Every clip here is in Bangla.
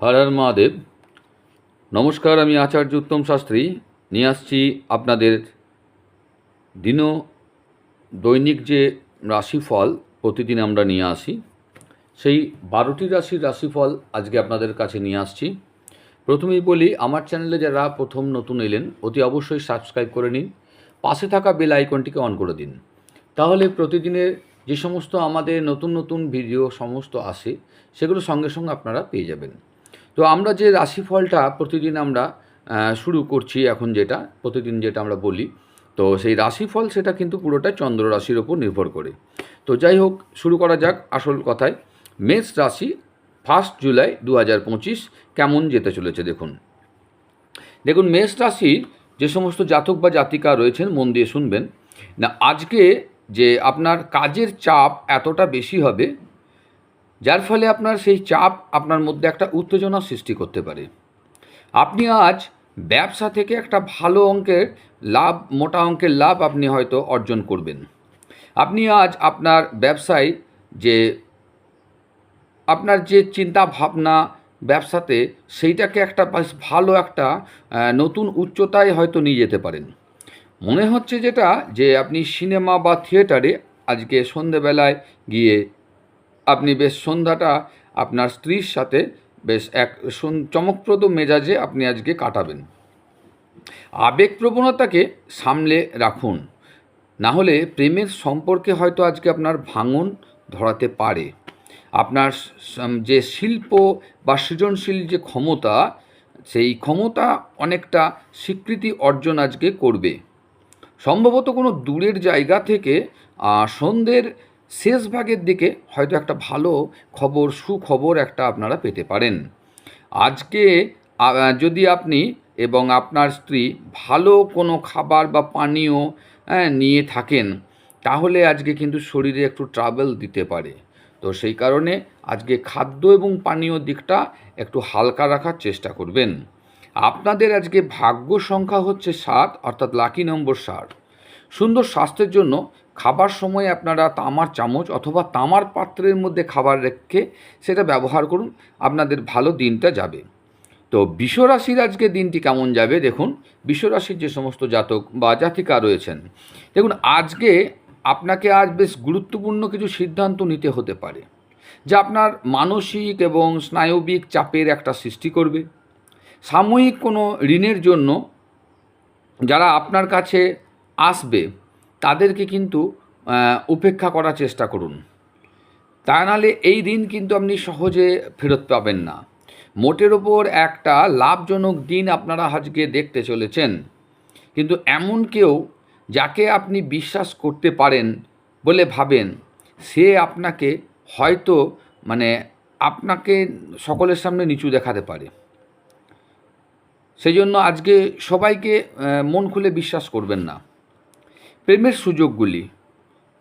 হর হর মহাদেব। নমস্কার, আমি আচার্য উত্তম শাস্ত্রী। নিয়ে আসছি আপনাদের দিন দৈনিক যে রাশিফল প্রতিদিন আমরা নিয়ে আসি, সেই বারোটি রাশির রাশিফল আজকে আপনাদের কাছে নিয়ে আসছি। প্রথমেই বলি, আমার চ্যানেলে যারা প্রথম নতুন এলেন, অতি অবশ্যই সাবস্ক্রাইব করে নিন, পাশে থাকা বেল আইকনটিকে অন করে দিন। তাহলে প্রতিদিনের যে সমস্ত আমাদের নতুন নতুন ভিডিও, সমস্ত আসে, সেগুলো সঙ্গে সঙ্গে আপনারা পেয়ে যাবেন। তো আমরা যে রাশিফলটা প্রতিদিন আমরা শুরু করছি এখন যেটা, প্রতিদিন যেটা আমরা বলি, তো সেই রাশিফল সেটা কিন্তু পুরোটা চন্দ্র রাশির ওপর নির্ভর করে। তো যাই হোক, শুরু করা যাক আসল কথায়। মেষ রাশি ফার্স্ট জুলাই দু হাজার পঁচিশ কেমন যেতে চলেছে দেখুন। দেখুন, মেষ রাশির যে সমস্ত জাতক বা জাতিকা রয়েছেন, মন দিয়ে শুনবেন। না, আজকে যে আপনার কাজের চাপ এতটা বেশি হবে যার ফলে আপনার সেই চাপ আপনার মধ্যে একটা উত্তেজনা সৃষ্টি করতে পারে। আপনি আজ ব্যবসা থেকে একটা ভালো অঙ্কের লাভ, মোটা অঙ্কের লাভ আপনি হয়তো অর্জন করবেন। আপনি আজ আপনার ব্যবসায় যে, আপনার যে চিন্তা ভাবনা ব্যবসাতে সেইটাকে একটা ভালো একটা নতুন উচ্চতায় হয়তো নিয়ে যেতে পারেন। মনে হচ্ছে যেটা, যে আপনি সিনেমা বা থিয়েটারে আজকে সন্ধেবেলায় গিয়ে আপনি বেশ সন্ধ্যাটা আপনার স্ত্রীর সাথে বেশ এক চমকপ্রদ মেজাজে আপনি আজকে কাটাবেন। আবেগপ্রবণতাকে সামলে রাখুন। না হলে প্রেমের সম্পর্কে হয়তো আজকে আপনার ভাঙন ধরাতে পারে। আপনার যে শিল্প বা সৃজনশীল যে ক্ষমতা, সেই ক্ষমতা অনেকটা স্বীকৃতি অর্জন আজকে করবে। সম্ভবত কোনো দূরের জায়গা থেকে সন্ধ্যের শেষ ভাগের দিকে হয়তো একটা ভালো খবর, সুখবর একটা আপনারা পেতে পারেন। আজকে যদি আপনি এবং আপনার স্ত্রী ভালো কোনো খাবার বা পানীয় নিয়ে থাকেন, তাহলে আজকে কিন্তু শরীরে একটু ট্রাভেল দিতে পারে। তো সেই কারণে আজকে খাদ্য এবং পানীয় দিকটা একটু হালকা রাখার চেষ্টা করবেন। আপনাদের আজকে ভাগ্য সংখ্যা হচ্ছে সাত, অর্থাৎ লাকি নম্বর ষাট সুন্দর স্বাস্থ্যের জন্য খাবার সময় আপনারা তামার চামচ অথবা তামার পাত্রের মধ্যে খাবার রেখে সেটা ব্যবহার করুন, আপনাদের ভালো দিনটা যাবে। তো বিশ্বরাশির আজকে দিনটি কেমন যাবে দেখুন, বিশ্বরাশির যে সমস্ত জাতক বা জাতিকা রয়েছেন, দেখুন আজকে আপনাকে আজ বেশ গুরুত্বপূর্ণ কিছু সিদ্ধান্ত নিতে হতে পারে, যা আপনার মানসিক এবং স্নায়বিক চাপের একটা সৃষ্টি করবে। সাময়িক কোনো ঋণের জন্য যারা আপনার কাছে আসবে তাদেরকে কিন্তু উপেক্ষা করার চেষ্টা করুন। তা নাহলে এই দিন কিন্তু আপনি সহজে ফেরত পাবেন না। মোটের ওপর একটা লাভজনক দিন আপনারা আজকে দেখতে চলেছেন। কিন্তু এমন কেউ যাকে আপনি বিশ্বাস করতে পারেন বলে ভাবেন, সে আপনাকে হয়তো মানে আপনাকে সকলের সামনে নিচু দেখাতে পারে। সেই জন্য আজকে সবাইকে মন খুলে বিশ্বাস করবেন না। প্রেমের সুযোগগুলি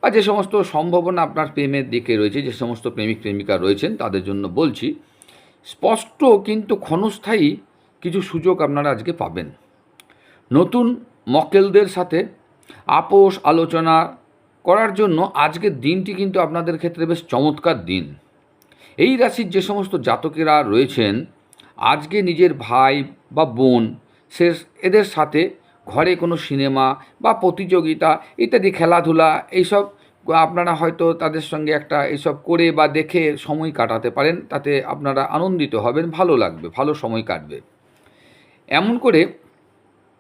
বা যে সমস্ত সম্ভাবনা আপনার প্রেমের দিকে রয়েছে, যে সমস্ত প্রেমিক প্রেমিকা রয়েছেন, তাদের জন্য বলছি, স্পষ্ট কিন্তু ক্ষণস্থায়ী কিছু সুযোগ আপনারা আজকে পাবেন। নতুন মক্কেলদের সাথে আপোষ আলোচনা করার জন্য আজকের দিনটি কিন্তু আপনাদের ক্ষেত্রে বেশ চমৎকার দিন। এই রাশির যে সমস্ত জাতকেরা রয়েছেন, আজকে নিজের ভাই বা বোন, সে এদের সাথে ঘরে কোনো সিনেমা বা প্রতিযোগিতা ইত্যাদি, খেলাধুলা এইসব আপনারা হয়তো তাদের সঙ্গে একটা এইসব করে বা দেখে সময় কাটাতে পারেন। তাতে আপনারা আনন্দিত হবেন, ভালো লাগবে, ভালো সময় কাটবে। এমন করে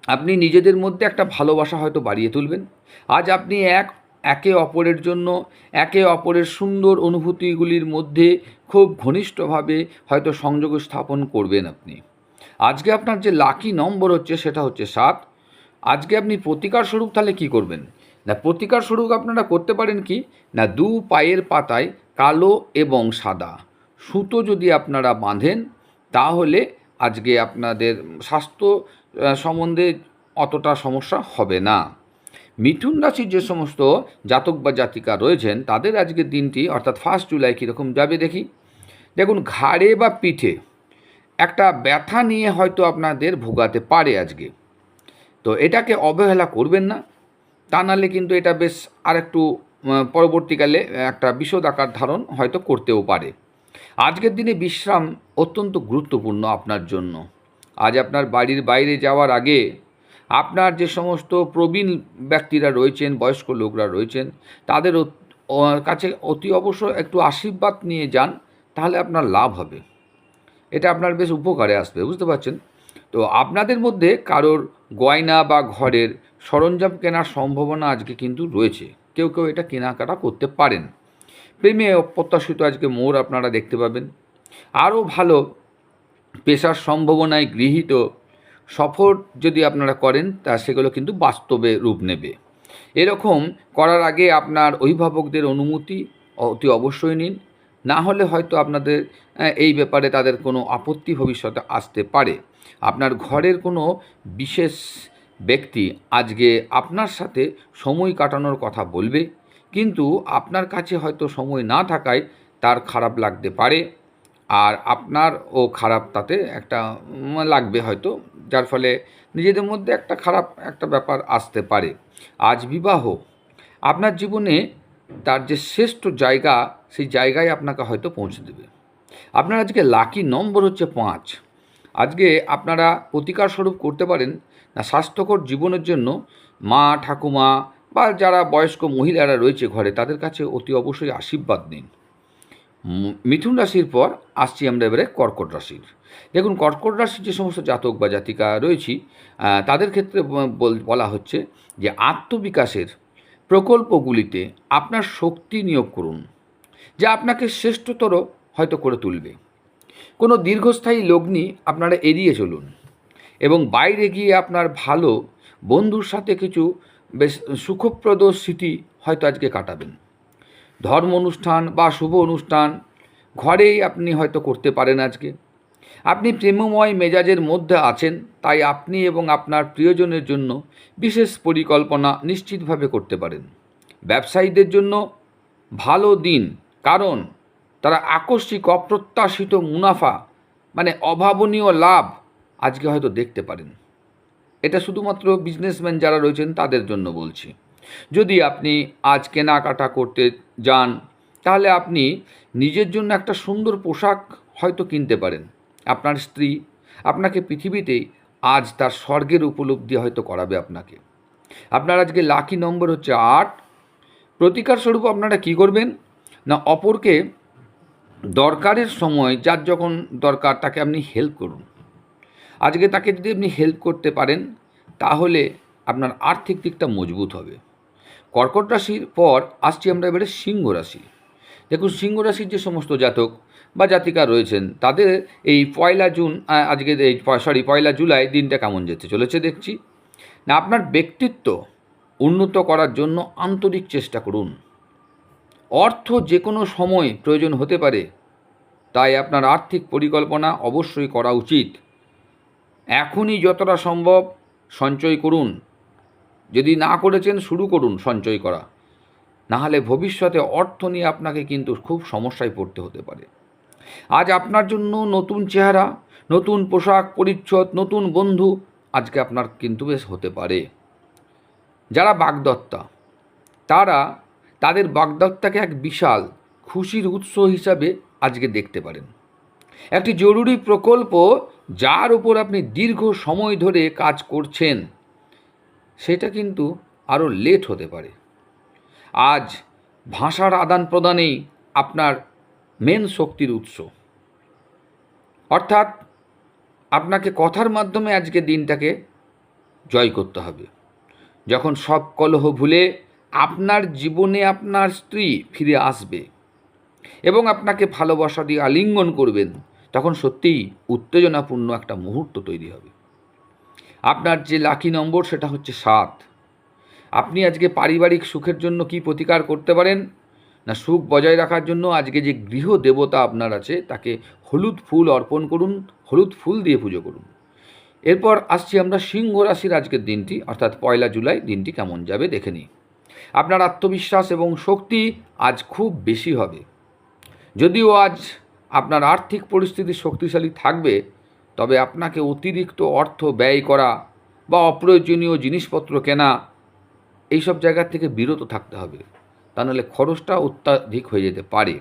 আপনি নিজেদের মধ্যে একটা ভালোবাসা হয়তো বাড়িয়ে তুলবেন। আজ আপনি এক, একে অপরের জন্য, একে অপরের সুন্দর অনুভূতিগুলির মধ্যে খুব ঘনিষ্ঠভাবে হয়তো সংযোগ স্থাপন করবেন আপনি। আজকে আপনার যে লাকি নম্বর হচ্ছে, সেটা হচ্ছে সাত। আজকে আপনি প্রতিকার স্বরূপ তাহলে কী করবেন? না, প্রতিকার স্বরূপ আপনারা করতে পারেন কি? না, দু পায়ের পাতায় কালো এবং সাদা সুতো যদি আপনারা বাঁধেন, তাহলে আজকে আপনাদের স্বাস্থ্য সম্বন্ধে অতটা সমস্যা হবে না। মিথুন রাশির যে সমস্ত জাতক বা জাতিকা রয়েছেন, তাদের আজকের দিনটি অর্থাৎ ফার্স্ট জুলাই কীরকম যাবে দেখি। দেখুন, ঘাড়ে বা পিঠে একটা ব্যথা নিয়ে হয়তো আপনাদের ভোগাতে পারে আজকে। তো এটাকে অবহেলা করবেন না। তা নাহলে কিন্তু এটা বেশ আর একটু পরবর্তীকালে একটা বিশদ আকার ধারণ হয়তো করতেও পারে। আজকের দিনে বিশ্রাম অত্যন্ত গুরুত্বপূর্ণ আপনার জন্য। আজ আপনার বাড়ির বাইরে যাওয়ার আগে আপনার যে সমস্ত প্রবীণ ব্যক্তিরা রয়েছেন, বয়স্ক লোকরা রয়েছেন, তাদের কাছে অতি অবশ্য একটু আশীর্বাদ নিয়ে যান, তাহলে আপনার লাভ হবে। এটা আপনার বেশ উপকারে আসবে, বুঝতে পারছেন? তো আপনাদের মধ্যে কারোর গয়না বা ঘরের সরঞ্জাম কেনার সম্ভাবনা আজকে কিন্তু রয়েছে। কেউ কেউ এটা কেনাকাটা করতে পারেন। প্রেমে অপ্রত্যাশিত আজকে মোড় আপনারা দেখতে পাবেন। আরও ভালো পেশার সম্ভাবনায় গৃহীত সফর যদি আপনারা করেন, তা সেগুলো কিন্তু বাস্তবে রূপ নেবে। এরকম করার আগে আপনার অভিভাবকদের অনুমতি অতি অবশ্যই নিন। না হলে হয়তো আপনাদের এই ব্যাপারে তাদের কোনো আপত্তি ভবিষ্যতে আসতে পারে। আপনার ঘরের কোনো বিশেষ ব্যক্তি আজকে আপনার সাথে সময় কাটানোর কথা বলবে, কিন্তু আপনার কাছে হয়তো সময় না থাকায় তার খারাপ লাগতে পারে আর আপনার ও খারাপ তাতে একটা লাগবে হয়তো, যার ফলে নিজেদের মধ্যে একটা খারাপ একটা ব্যাপার আসতে পারে। আজ বিবাহ, আপনার জীবনে তার যে শ্রেষ্ঠ জায়গা, সেই জায়গায় আপনাকে হয়তো পৌঁছে দেবে। আপনার আজকে লাকি নম্বর হচ্ছে পাঁচ। আজকে আপনারা প্রতিকার স্বরূপ করতে পারেন না, স্বাস্থ্যকর জীবনের জন্য মা, ঠাকুমা বা যারা বয়স্ক মহিলারা রয়েছে ঘরে, তাদের কাছে অতি অবশ্যই আশীর্বাদ নিন। মিথুন রাশির পর আসছি আমরা এবারে কর্কট রাশির। দেখুন, কর্কট রাশির যে সমস্ত জাতক বা জাতিকা রয়েছি তাদের ক্ষেত্রে বল- হচ্ছে যে আত্মবিকাশের প্রকল্পগুলিতে আপনার শক্তি নিয়োগ করুন, যা আপনাকে শ্রেষ্ঠতর হয়তো করে তুলবে। কোনো দীর্ঘস্থায়ী লগ্নি আপনারা এড়িয়ে চলুন। এবং বাইরে গিয়ে আপনার ভালো বন্ধুর সাথে কিছু বেশ সুখপ্রদ স্মৃতি হয়তো আজকে কাটাবেন। ধর্ম অনুষ্ঠান বা শুভ অনুষ্ঠান ঘরেই আপনি হয়তো করতে পারেন আজকে। আপনি প্রেমময় মেজাজের মধ্যে আছেন, তাই আপনি এবং আপনার প্রিয়জনের জন্য বিশেষ পরিকল্পনা নিশ্চিতভাবে করতে পারেন। ব্যবসায়ীদের জন্য ভালো দিন, কারণ তারা আকস্মিক, অপ্রত্যাশিত মুনাফা মানে অভাবনীয় লাভ আজকে হয়তো দেখতে পারেন। এটা শুধুমাত্র বিজনেসম্যান যারা রয়েছেন তাদের জন্য বলছি। যদি আপনি আজ কেনাকাটা করতে যান, তাহলে আপনি নিজের জন্য একটা সুন্দর পোশাক হয়তো কিনতে পারেন। আপনার স্ত্রী আপনাকে পৃথিবীতেই আজ তার স্বর্গের উপলব্ধি হয়তো করাবে আপনাকে। আপনার আজকে লাকি নম্বর হচ্ছে আট। প্রতিকার স্বরূপ আপনারা কি করবেন? না, অপরকে দরকারের সময় যার যখন দরকার তাকে আপনি হেল্প করুন। আজকে তাকে যদি আপনি হেল্প করতে পারেন, তাহলে আপনার আর্থিক দিকটা মজবুত হবে। কর্কট রাশির পর আসছি আমরা এবারে সিংহ রাশি। দেখুন, সিংহ রাশির যে সমস্ত জাতক বা জাতিকা রয়েছেন, তাদের এই পয়লা জুন আজকে এই সরি পয়লা জুলাই দিনটা কেমন যেতে চলেছে দেখছি। না, আপনার ব্যক্তিত্ব উন্নত করার জন্য আন্তরিক চেষ্টা করুন। অর্থ যে কোনো সময় প্রয়োজন হতে পারে, তাই আপনার আর্থিক পরিকল্পনা অবশ্যই করা উচিত। এখনই যতটা সম্ভব সঞ্চয় করুন। যদি না করেছেন, শুরু করুন সঞ্চয় করা। নাহলে ভবিষ্যতে অর্থ নিয়ে আপনাকে কিন্তু খুব সমস্যায় পড়তে হতে পারে। আজ আপনার জন্য নতুন চেহারা, নতুন পোশাক পরিচ্ছদ, নতুন বন্ধু আজকে আপনার কিন্তু বেশ হতে পারে। যারা বাগদত্তা, তারা তাদের বাগদত্তাকে এক বিশাল, খুশির উৎস হিসাবে আজকে দেখতে পারেন। একটি জরুরি প্রকল্প যার উপর আপনি দীর্ঘ সময় ধরে কাজ করছেন, সেটা কিন্তু আরও লেট হতে পারে। আজ ভাষার আদান প্রদানেই আপনার মেন শক্তির উৎস। অর্থাৎ আপনাকে কথার মাধ্যমে আজকে দিনটাকে জয় করতে হবে। যখন সব কলহ ভুলে আপনার জীবনে আপনার স্ত্রী ফিরে আসবে এবং আপনাকে ভালোবাসা দিয়ে আলিঙ্গন করবেন, তখন সত্যিই উত্তেজনাপূর্ণ একটা মুহূর্ত তৈরি হবে। আপনার যে লাকি নম্বর, সেটা হচ্ছে সাত। আপনি আজকে পারিবারিক সুখের জন্য কি প্রতিকার করতে পারেন? না, সুখ বজায় রাখার জন্য আজকে যে গৃহ দেবতা আপনার আছে, তাকে হলুদ ফুল অর্পণ করুন, হলুদ ফুল দিয়ে পুজো করুন। এরপর আসছি আমরা সিংহ রাশির আজকের দিনটি, অর্থাৎ পয়লা জুলাই দিনটি কেমন যাবে দেখে নিই। আপনার আত্মবিশ্বাস এবং শক্তি আজ খুব বেশি হবে। যদিও আজ আপনার আর্থিক পরিস্থিতি শক্তিশালী থাকবে, তবে আপনাকে অতিরিক্ত অর্থ ব্যয় করা বা অপ্রয়োজনীয় জিনিসপত্র কেনা, এইসব জায়গা থেকে বিরত থাকতে হবে। তা নাহলে খরচটা অত্যাধিক হয়ে যেতে পারে।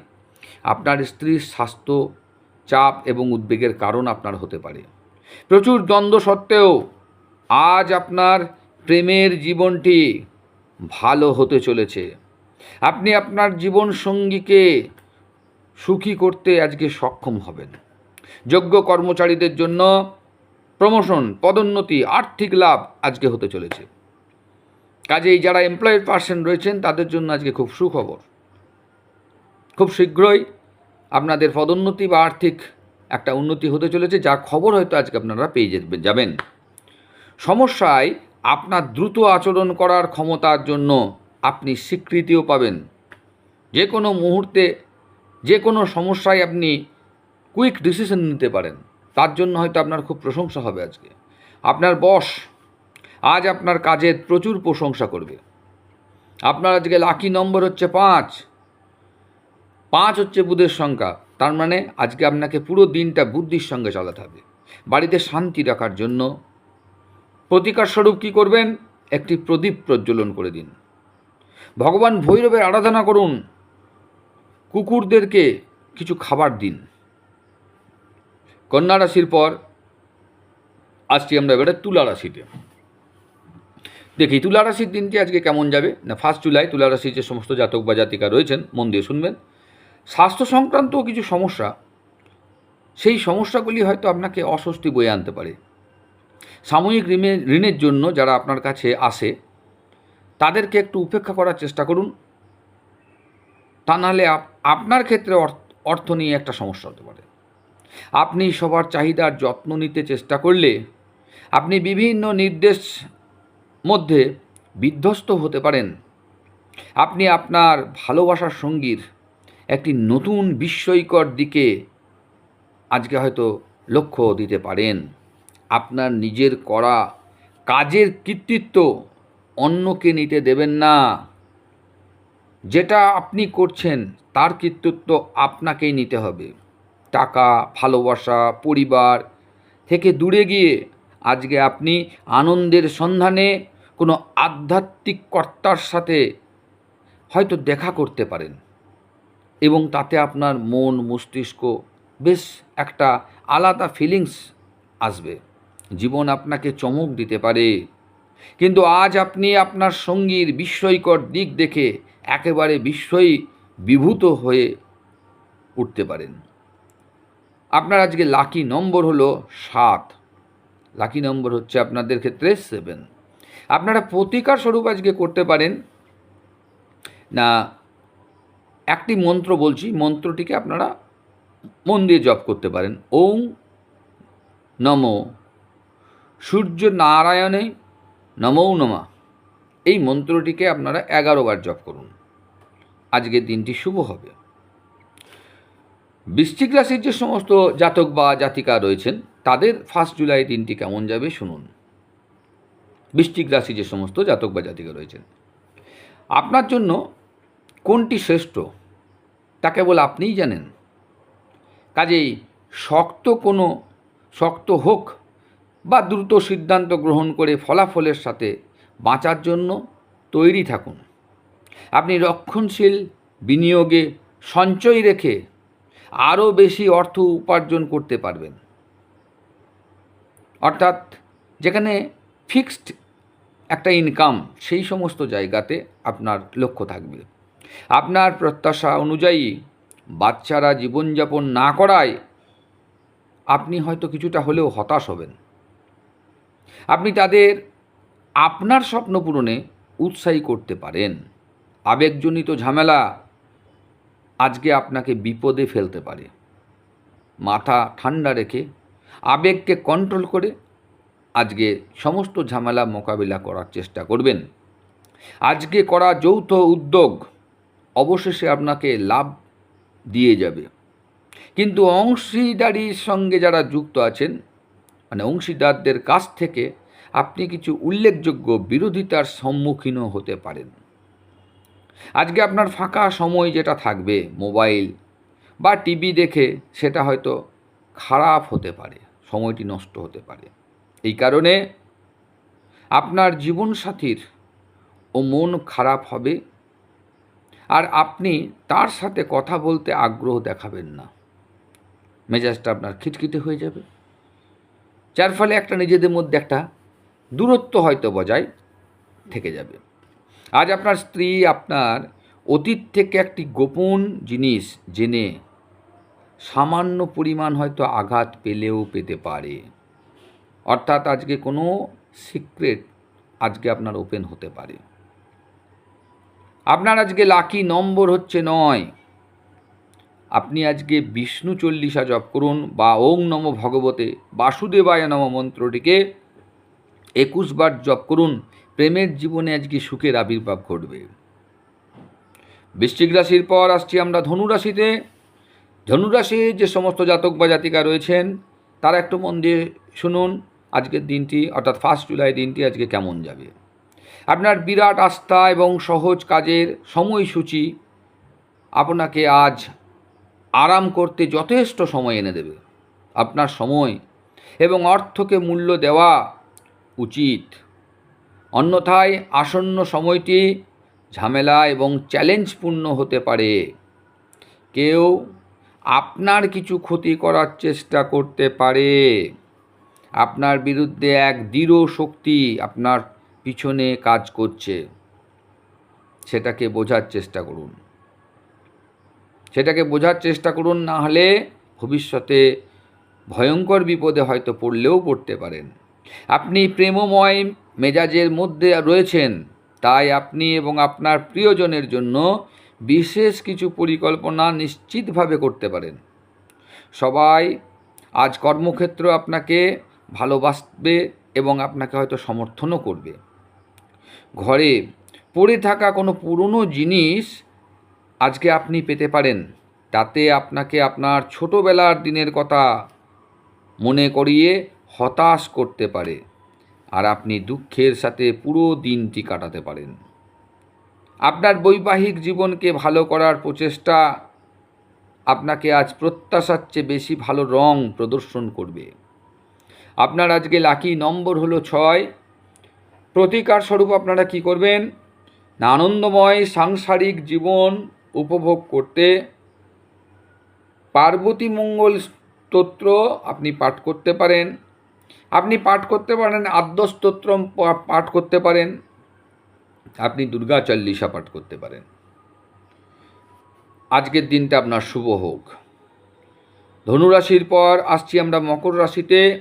আপনার স্ত্রীর স্বাস্থ্য চাপ এবং উদ্বেগের কারণ আপনার হতে পারে। প্রচুর দ্বন্দ্ব সত্ত্বেও আজ আপনার প্রেমের জীবনটি ভালো হতে চলেছে। আপনি আপনার জীবন সঙ্গীকে সুখী করতে আজকে সক্ষম হবেন। যোগ্য কর্মচারীদের জন্য প্রমোশন, পদোন্নতি, আর্থিক লাভ আজকে হতে চলেছে। কাজেই যারা এমপ্লয়েড পার্সন রয়েছেন, তাদের জন্য আজকে খুব সুখবর। খুব শীঘ্রই আপনাদের পদোন্নতি বা আর্থিক একটা উন্নতি হতে চলেছে, যা খবর হয়তো আজকে আপনারা পেয়ে যাবেন। সমস্যায় আপনার দ্রুত আচরণ করার ক্ষমতার জন্য আপনি স্বীকৃতিও পাবেন। যে কোনো মুহূর্তে, যে কোনো সমস্যায় আপনি কুইক ডিসিশন নিতে পারেন। তার জন্য হয়তো আপনার খুব প্রশংসা হবে আজকে। আপনার বস আজ আপনার কাজের প্রচুর প্রশংসা করবে। আপনার আজকে লাকি নম্বর হচ্ছে পাঁচ। পাঁচ হচ্ছে বুধের সংখ্যা। তার মানে আজকে আপনাকে পুরো দিনটা বুদ্ধির সঙ্গে চালাতে হবে। বাড়িতে শান্তি রাখার জন্য প্রতিকার স্বরূপ কী করবেন? একটি প্রদীপ প্রজ্বলন করে দিন। ভগবান ভৈরবের আরাধনা করুন। কুকুরদেরকে কিছু খাবার দিন। কন্যা রাশির পর আসছি আমরা এবারে তুলা রাশিতে। দেখি, তুলা রাশির দিনটি আজকে কেমন যাবে? না ফার্স্ট জুলাই তুলা রাশির যে সমস্ত জাতক বা জাতিকা রয়েছেন, মন দিয়ে শুনবেন। স্বাস্থ্য সংক্রান্ত কিছু সমস্যা। সেই সমস্যাগুলি হয়তো আপনাকে অস্বস্তি বয়ে আনতে পারে। সাময়িক ঋণে, ঋণের জন্য যারা আপনার কাছে আসে, তাদেরকে একটু উপেক্ষা করার চেষ্টা করুন। তা নাহলে আপনার ক্ষেত্রে অর্থ নিয়ে একটা সমস্যা হতে পারে। আপনি সবার চাহিদার যত্ন নিতে চেষ্টা করলে আপনি বিভিন্ন নির্দেশ মধ্যে বিধ্বস্ত হতে পারেন। আপনি আপনার ভালোবাসার সঙ্গীর একটি নতুন বিস্ময়কর দিকে আজকে হয়তো লক্ষ্য দিতে পারেন। আপনার নিজের করা কাজের কৃতিত্ব অন্যকে নিতে দেবেন না। যেটা আপনি করছেন, তার কৃতিত্ব আপনাকেই নিতে হবে। টাকা, ভালোবাসা, পরিবার থেকে দূরে গিয়ে আজকে আপনি আনন্দের সন্ধানে কোনো আধ্যাত্মিক কর্তার সাথে হয়তো দেখা করতে পারেন এবং তাতে আপনার মন, মস্তিষ্ক বেশ একটা আলাদা ফিলিংস আসবে। জীবন আপনাকে চমক দিতে পারে। কিন্তু আজ আপনি আপনার সঙ্গীর বিস্ময়কর দিক দেখে একেবারে বিস্ময়ী বিভূত হয়ে উঠতে পারেন। আপনার আজকে লাকি নম্বর হলো সাত। লাকি নম্বর হচ্ছে আপনাদের ক্ষেত্রে সেভেন আপনারা প্রতিকার স্বরূপ আজকে করতে পারেন। না, একটি মন্ত্র বলছি, মন্ত্রটিকে আপনারা মন দিয়ে জপ করতে পারেন। ওং নম সূর্য নারায়ণে নমৌ নমা। এই মন্ত্রটিকে আপনারা এগারো বার জপ করুন। আজকের দিনটি শুভ হবে। বৃশ্চিক রাশির যে সমস্ত জাতক বা জাতিকা রয়েছেন, তাদের ফার্স্ট জুলাই দিনটি কেমন যাবে শুনুন। বৃশ্চিক রাশি যে সমস্ত জাতক বা জাতিকা রয়েছেন, আপনার জন্য কোনটি শ্রেষ্ঠ, তা কেবল আপনিই জানেন। কাজেই শক্ত কোনো, শক্ত হোক বা দ্রুত সিদ্ধান্ত গ্রহণ করে ফলাফলের সাথে বাঁচার জন্য তৈরি থাকুন। আপনি রক্ষণশীল বিনিয়োগে সঞ্চয় রেখে আরও বেশি অর্থ উপার্জন করতে পারবেন। অর্থাৎ যেখানে ফিক্সড একটা ইনকাম, সেই সমস্ত জায়গাতে আপনার লক্ষ্য থাকবে। আপনার প্রত্যাশা অনুযায়ী বাচ্চারা জীবনযাপন না করায় আপনি হয়তো কিছুটা হলেও হতাশ হবেন। আপনি তাদের আপনার স্বপ্ন পূরণে উৎসাহী করতে পারেন। আবেগজনিত ঝামেলা আজকে আপনাকে বিপদে ফেলতে পারে। মাথা ঠান্ডা রেখে আবেগকে কন্ট্রোল করে আজকে সমস্ত ঝামেলা মোকাবিলা করার চেষ্টা করবেন। আজকে করা যৌথ উদ্যোগ অবশেষে আপনাকে লাভ দিয়ে যাবে। কিন্তু অংশীদারির সঙ্গে যারা যুক্ত আছেন মানে অংশীদারদের কাছ থেকে আপনি কিছু উল্লেখযোগ্য বিরোধিতার সম্মুখীনও হতে পারেন। আজকে আপনার ফাঁকা সময় যেটা থাকবে, মোবাইল বা টিভি দেখে সেটা হয়তো খারাপ হতে পারে, সময়টি নষ্ট হতে পারে। এই কারণে আপনার জীবনসাথীর ও মন খারাপ হবে আর আপনি তার সাথে কথা বলতে আগ্রহ দেখাবেন না। মেজাজটা আপনার খিটখিটে হয়ে যাবে। যার ফলে একটা নিজেদের মধ্যে একটা দূরত্ব হয়তো বজায় থেকে যাবে। আজ আপনার স্ত্রী আপনার অতীত থেকে একটি গোপন জিনিস জেনে সামান্য পরিমাণ হয়তো আঘাত পেলেও পেতে পারে। অর্থাৎ আজকে কোনো সিক্রেট আজকে আপনার ওপেন হতে পারে। আপনার আজকে লাকি নম্বর হচ্ছে নয়। আপনি আজকে বিষ্ণু চল্লিশা জপ করুন বা ওং নম ভগবতে বাসুদেবায় নম মন্ত্রটিকে একুশ বার জপ করুন, প্রেমের জীবনে আজকে সুখের আবির্ভাব ঘটবে। বৃশ্চিক রাশির পর আসছি আমরা ধনুরাশিতে। ধনুরাশি যে সমস্ত জাতক বা জাতিকা রয়েছেন, তারা একটু মন দিয়ে শুনুন, আজকের দিনটি অর্থাৎ ফার্স্ট জুলাই দিনটি আজকে কেমন যাবে। আপনার বিরাট আস্থা এবং সহজ কাজের সময়সূচি আপনাকে আজ আরাম করতে যথেষ্ট সময় এনে দেবে। আপনার সময় এবং অর্থকে মূল্য দেওয়া উচিত। অন্যথায় আসন্ন সময়টি ঝামেলা এবং চ্যালেঞ্জপূর্ণ হতে পারে। কেউ আপনার কিছু ক্ষতি করার চেষ্টা করতে পারে। আপনার বিরুদ্ধে এক দৃঢ় শক্তি আপনার পিছনে কাজ করছে। সেটাকে বোঝার চেষ্টা করুন। সেটাকে বোঝার চেষ্টা করুন, না হলে ভবিষ্যতে ভয়ঙ্কর বিপদে হয়তো পড়লেও পড়তে পারেন। আপনি প্রেমময় মেজাজের মধ্যে রয়েছেন, তাই আপনি এবং আপনার প্রিয়জনের জন্য বিশেষ কিছু পরিকল্পনা নিশ্চিতভাবে করতে পারেন। সবাই আজ কর্মক্ষেত্র আপনাকে ভালোবাসবে এবং আপনাকে হয়তো সমর্থনও করবে। ঘরে পড়ে থাকা কোনো পুরনো জিনিস আজকে আপনি পেতে পারেন। তাতে আপনাকে আপনার ছোটোবেলার দিনের কথা মনে করিয়ে হতাশ করতে পারে আর আপনি দুঃখের সাথে পুরো দিনটি কাটাতে পারেন। আপনার বৈবাহিক জীবনকে ভালো করার প্রচেষ্টা আপনাকে আজ প্রত্যাশার চেয়ে বেশি ভালো রং প্রদর্শন করবে। আপনার আজকে লাকি নম্বর হলো ছয়। প্রতিকার স্বরূপ আপনারা কি করবেন? না আনন্দময় সাংসারিক জীবন উপভোগ করতে পার্বতী মঙ্গল স্তোত্র আপনি পাঠ করতে পারেন। আপনি পাঠ করতে পারেন আদ্যস্তোত্র পাঠ করতে পারেন। আপনি দুর্গা চল্লিশা পাঠ করতে পারেন। আজকের দিনটা আপনার শুভ হোক। ধনুরাশির পর আসছি আমরা মকর রাশিতে।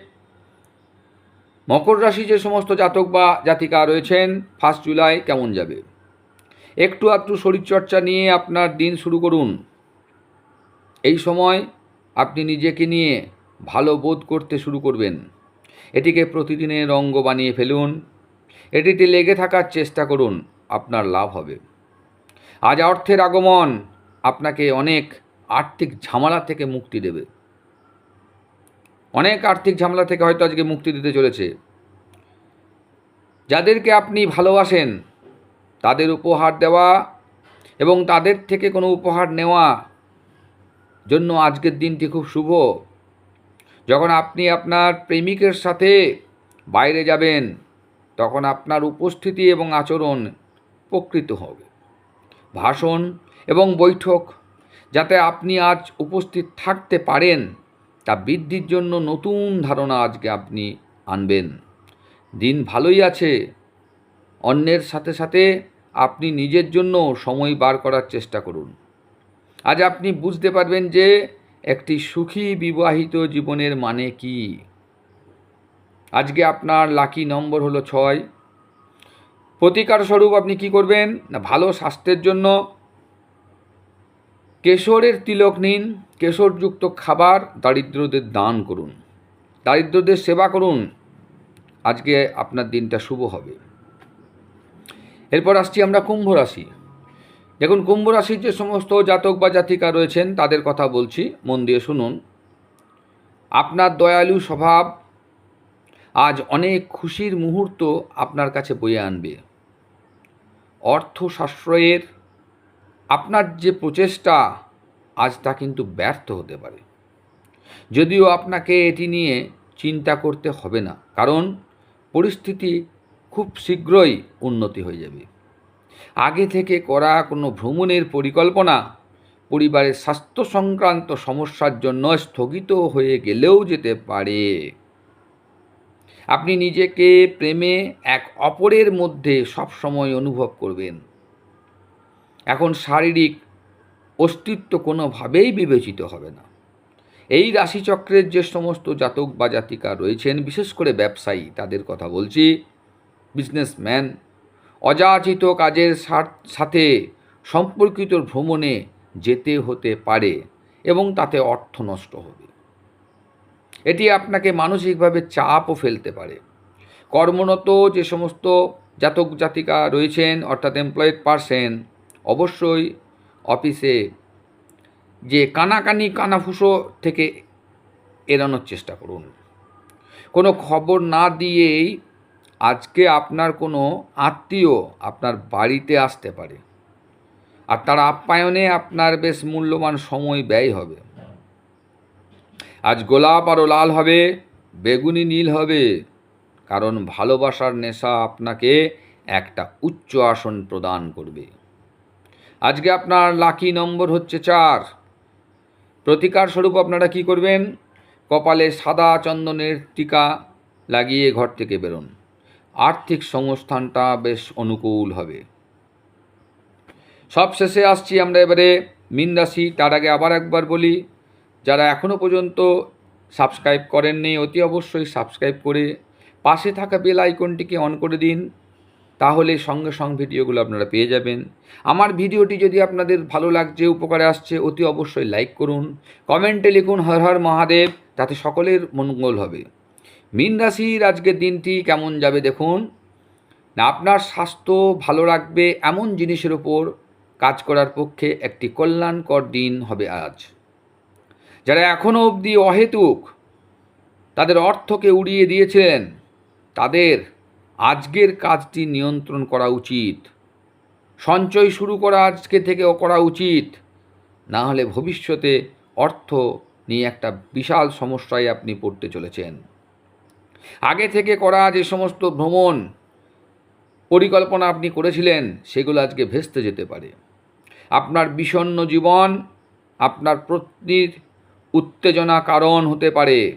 মকর রাশি যে সমস্ত জাতক বা জাতিকা রয়েছেন ফার্স্ট জুলাই কেমন যাবে? একটু আধটু শরীরচর্চা নিয়ে আপনার দিন শুরু করুন। এই সময় আপনি নিজেকে নিয়ে ভালো বোধ করতে শুরু করবেন। এটিকে প্রতিদিনের অঙ্গ বানিয়ে ফেলুন। এটিতে লেগে থাকার চেষ্টা করুন, আপনার লাভ হবে। আজ অর্থের আগমন আপনাকে অনেক আর্থিক ঝামেলা থেকে মুক্তি দেবে। অনেক আর্থিক ঝামেলা থেকে হয়তো আজকে মুক্তি দিতে চলেছে। যাদেরকে আপনি ভালোবাসেন তাদের উপহার দেওয়া এবং তাদের থেকে কোনো উপহার নেওয়া জন্য আজকের দিনটি খুব শুভ। যখন আপনি আপনার প্রেমিকের সাথে বাইরে যাবেন, তখন আপনার উপস্থিতি এবং আচরণ প্রকৃত হবে। ভাষণ এবং বৈঠক যাতে আপনি আজ উপস্থিত থাকতে পারেন, তা বৃদ্ধির জন্য নতুন ধারণা আজকে আপনি আনবেন। দিন ভালোই আছে, অন্যের সাথে সাথে আপনি নিজের জন্য সময় বার করার চেষ্টা করুন। আজ আপনি বুঝতে পারবেন যে একটি সুখী বিবাহিত জীবনের মানে কি। আজকে আপনার লাকি নম্বর হলো ছয়। প্রতিকার স্বরূপ আপনি কি করবেন? না, ভালো স্বাস্থ্যের জন্য। কেশরের তিলক নিন। কেশরযুক্ত খাবার দারিদ্রদের দান করুন। দারিদ্রদের সেবা করুন। আজকে আপনার দিনটা শুভ হবে। এরপর আসছি আমরা কুম্ভ রাশি। দেখুন, কুম্ভ রাশির যে সমস্ত জাতক বা জাতিকা রয়েছেন, তাদের কথা বলছি, মন দিয়ে শুনুন। আপনার দয়ালু স্বভাব আজ অনেক খুশির মুহূর্ত আপনার কাছে বয়ে আনবে। অর্থ সাশ্রয়ের আপনার যে প্রচেষ্টা, আজ তা কিন্তু ব্যর্থ হতে পারে। যদিও আপনাকে এটি নিয়ে চিন্তা করতে হবে না, কারণ পরিস্থিতি খুব শীঘ্রই উন্নতি হয়ে যাবে। আগে থেকে করা কোনো ভ্রমণের পরিকল্পনা পরিবারের স্বাস্থ্য সংক্রান্ত সমস্যার জন্য স্থগিত হয়ে গেলেও যেতে পারে। আপনি নিজেকে প্রেমে এক অপরের মধ্যে সবসময় অনুভব করবেন। এখন শারীরিক অস্তিত্ব কোনোভাবেই বিবেচিত হবে না। এই রাশিচক্রের যে সমস্ত জাতক বা জাতিকা রয়েছেন, বিশেষ করে ব্যবসায়ী, তাদের কথা বলছি। বিজনেসম্যান অযাচিত কাজের সাথে সম্পর্কিত ভ্রমণে যেতে হতে পারে এবং তাতে অর্থ নষ্ট হবে। এটি আপনাকে মানসিকভাবে চাপও ফেলতে পারে। কর্মরত যে সমস্ত জাতক জাতিকা রয়েছেন, অর্থাৎ এমপ্লয়েড পারসেন অবশ্যই অফিসে যে কানাকানি কানাফুসো থেকে এড়ানোর চেষ্টা করুন। কোনো খবর না দিয়েই আজকে আপনার কোনো আত্মীয় আপনার বাড়িতে আসতে পারে। আর তার আপ্যায়নে আপনার বেশ মূল্যবান সময় ব্যয় হবে। আজ গোলাপ আরও লাল হবে, বেগুনি নীল হবে, কারণ ভালোবাসার নেশা আপনাকে একটা উচ্চ আসন প্রদান করবে। আজকে আপনার লাকি নম্বর হচ্ছে চার। প্রতিকার স্বরূপ আপনারা কি করবেন? কপালে সাদা চন্দনের টিকা লাগিয়ে ঘর থেকে বেরোন। আর্থিক সংস্থানটা বেশ অনুকূল হবে। সব শেষে আসছি আমরা এবারে মিন রাশি, তার আগে আবার একবার বলি, যারা এখনও পর্যন্ত সাবস্ক্রাইব করেননি, অতি অবশ্যই সাবস্ক্রাইব করে পাশে থাকা বেল আইকনটিকে অন করে দিন, তাহলে সঙ্গে সঙ্গে ভিডিওগুলো আপনারা পেয়ে যাবেন। আমার ভিডিওটি যদি আপনাদের ভালো লাগছে, উপকারে আসছে, অতি অবশ্যই লাইক করুন, কমেন্টে লিখুন হর হর মহাদেব, তাতে সকলের মঙ্গল হবে। মীন রাশির আজকের দিনটি কেমন যাবে দেখুন? না, আপনার স্বাস্থ্য ভালো রাখবে এমন জিনিসের ওপর কাজ করার পক্ষে একটি কল্যাণকর দিন হবে আজ। যারা এখনও অবধি অহেতুক, তাদের অর্থকে উড়িয়ে দিয়েছিলেন তাদের আজকের কাজটি নিয়ন্ত্রণ করা উচিত। সঞ্চয় শুরু করা আজকে থেকে করা উচিত। না হলে ভবিষ্যতে অর্থ নিয়ে একটা বিশাল সমস্যায় আপনি পড়তে চলেছেন। আগে থেকে করা যে সমস্ত ভ্রমণ পরিকল্পনা আপনি করেছিলেন, সেগুলো আজকে ভেস্তে যেতে পারে। আপনার বিষণ্ন জীবন, আপনার প্রতির উত্তেজনা কারণ হতে পারে।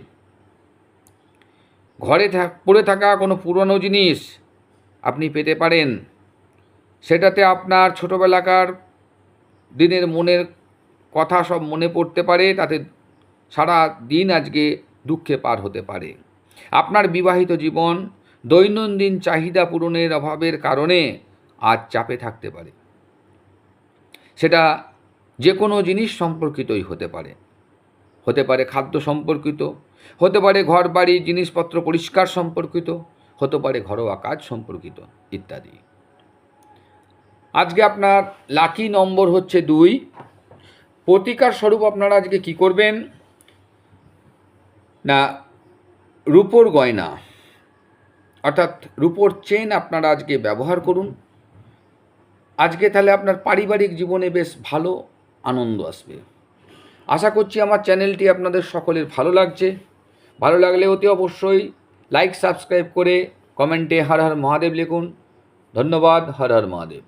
ঘরে পড়ে থাকা কোনো পুরনো জিনিস আপনি পেতে পারেন। সেটাতে আপনার ছোটোবেলাকার দিনের মনের কথা সব মনে পড়তে পারে, তাতে সারা দিন আজকে দুঃখে পার হতে পারে। আপনার বিবাহিত জীবন দৈনন্দিন চাহিদা পূরণের অভাবের কারণে আজ চাপে থাকতে পারে। সেটা যে কোনো জিনিস সম্পর্কিতই হতে পারে। হতে পারে খাদ্য সম্পর্কিত, হতে পারে ঘর বাড়ি জিনিসপত্র পরিষ্কার সম্পর্কিত, হতে পারে ঘরোয়া কাজ সম্পর্কিত ইত্যাদি। আজকে আপনার লাকি নম্বর হচ্ছে দুই। প্রতিকার স্বরূপ আপনারা আজকে কি করবেন? না রূপোর গয়না, অর্থাৎ রূপোর চেন আপনারা আজকে ব্যবহার করুন। আজকে তাহলে আপনার পারিবারিক জীবনে বেশ ভালো আনন্দ আসবে। আশা করছি আমার চ্যানেলটি আপনাদের সকলের ভালো লাগছে। ভালো লাগলে অতি অবশ্যই লাইক সাবস্ক্রাইব করে কমেন্টে হর হর মহাদেব লিখুন। ধন্যবাদ, হর হর মহাদেব।